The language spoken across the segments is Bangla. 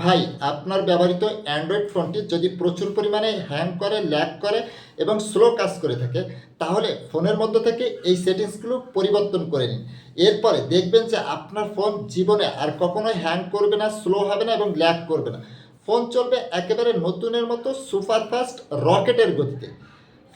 ভাই, আপনার ব্যবহৃত অ্যান্ড্রয়েড ফোনটি যদি প্রচুর পরিমাণে হ্যাং করে ল্যাগ করে এবং স্লো কাজ করে থাকে, তাহলে ফোনের মধ্যে থেকে এই সেটিংসগুলো পরিবর্তন করে নিন। এরপরে দেখবেন যে আপনার ফোন জীবনে আর কখনোই হ্যাং করবে না স্লো হবে না এবং ল্যাগ করবে না। ফোন চলবে একেবারে নতুনের মতো সুপারফাস্ট রকেটের গতিতে।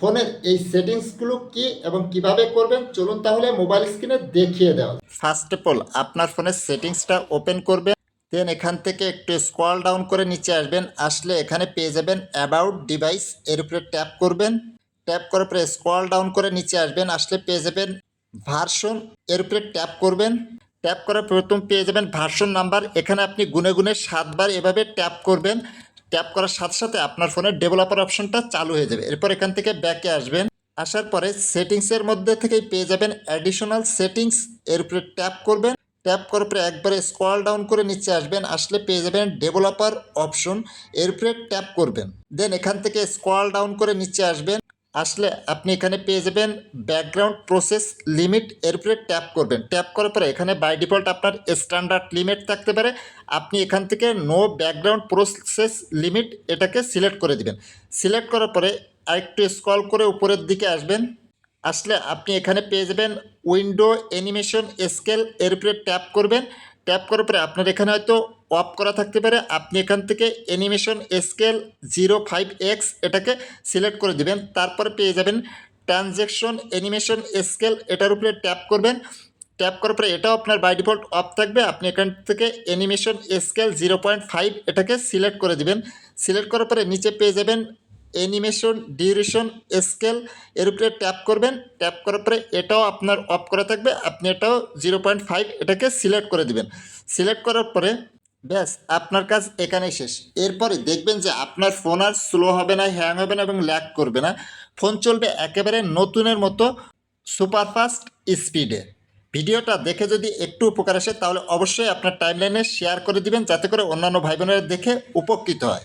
ফোনের এই সেটিংসগুলো কি এবং কীভাবে করবেন, চলুন তাহলে মোবাইল স্ক্রিনে দেখিয়ে দেওয়া ফার্স্ট অফ অল আপনার ফোনের সেটিংসটা ওপেন করবেন। দেন এখান থেকে একটু স্ক্রল ডাউন করে নিচে আসবেন। আসলে এখানে পেয়ে যাবেন অ্যাবাউট ডিভাইস এর উপরে ট্যাপ করবেন। ট্যাপ করার পরে স্ক্রল ডাউন করে নিচে আসবেন। আসলে পেয়ে যাবেন ভার্সন এর উপরে ট্যাপ করবেন। ট্যাপ করার প্রথম পেয়ে যাবেন ভার্সন নাম্বার এখানে আপনি গুনে গুনে সাতবার এভাবে ট্যাপ করবেন। ট্যাপ করার সাথে সাথে আপনার ফোনের ডেভেলপার অপশনটা চালু হয়ে যাবে। এরপর এখান থেকে ব্যাকে আসবেন। আসার পরে সেটিংসের মধ্যে থেকেই পেয়ে যাবেন অ্যাডিশনাল সেটিংস এর উপরে ট্যাপ করবেন। ট্যাপ করার পরে একবারে স্ক্রল ডাউন করে নিচে আসবেন, আসলে পেয়ে যাবেন ডেভেলপার অপশন এর উপরে ট্যাপ করবেন। দেন এখান থেকে স্ক্রল ডাউন করে নিচে আসবেন, আসলে আপনি এখানে পেয়ে যাবেন ব্যাকগ্রাউন্ড প্রসেস লিমিট এর উপরে ট্যাপ করবেন। ট্যাপ করার পরে এখানে বাই ডিফল্ট আপনার স্ট্যান্ডার্ড লিমিট থাকতে পারে, আপনি এখান থেকে নো ব্যাকগ্রাউন্ড প্রসেস লিমিট এটাকে সিলেক্ট করে দিবেন। সিলেক্ট করার পরে আরেকটু স্ক্রল করে উপরের দিকে আসবেন আসলে আপনি এখানে পেয়ে যাবেন উইন্ডো অ্যানিমেশন স্কেল, এর উপরে ট্যাপ করবেন। ট্যাপ করার পরে আপনার এখানে হয়তো অফ করা থাকতে পারে। আপনি এখান থেকে animation scale zero five x এটাকে সিলেক্ট করে দিবেন। তারপরে পেয়ে যাবেন ট্রানজ্যাকশন অ্যানিমেশন স্কেল, এটার উপরে ট্যাপ করবেন। ট্যাপ করার পরে এটাও আপনার বাই ডিফল্ট অফ থাকবে। আপনি এখান থেকে animation scale zero point five এটাকে সিলেক্ট করে দিবেন। সিলেক্ট করার পরে নিচে পেয়ে যাবেন অ্যানিমেশন ডিউরেশন স্কেল এর উপরে ট্যাপ করবেন। ট্যাপ করার পরে এটাও আপনার অফ করা থাকবে। আপনি এটাও জিরো পয়েন্ট ফাইভ এটাকে সিলেক্ট করে দিবেন। সিলেক্ট করার পরে ব্যাস, আপনার কাজ এখানেই শেষ। এরপরে দেখবেন যে আপনার ফোন আর স্লো হবে না হ্যাং হবে না এবং ল্যাগ করবে না। ফোন চলবে একেবারে নতুনের মতো সুপারফাস্ট স্পিডে ভিডিওটা দেখে যদি একটু উপকার আসে, তাহলে অবশ্যই আপনার টাইমলাইনে শেয়ার করে দিবেন, যাতে করে অন্যান্য ভাই বোনেরা দেখে উপকৃত হয়।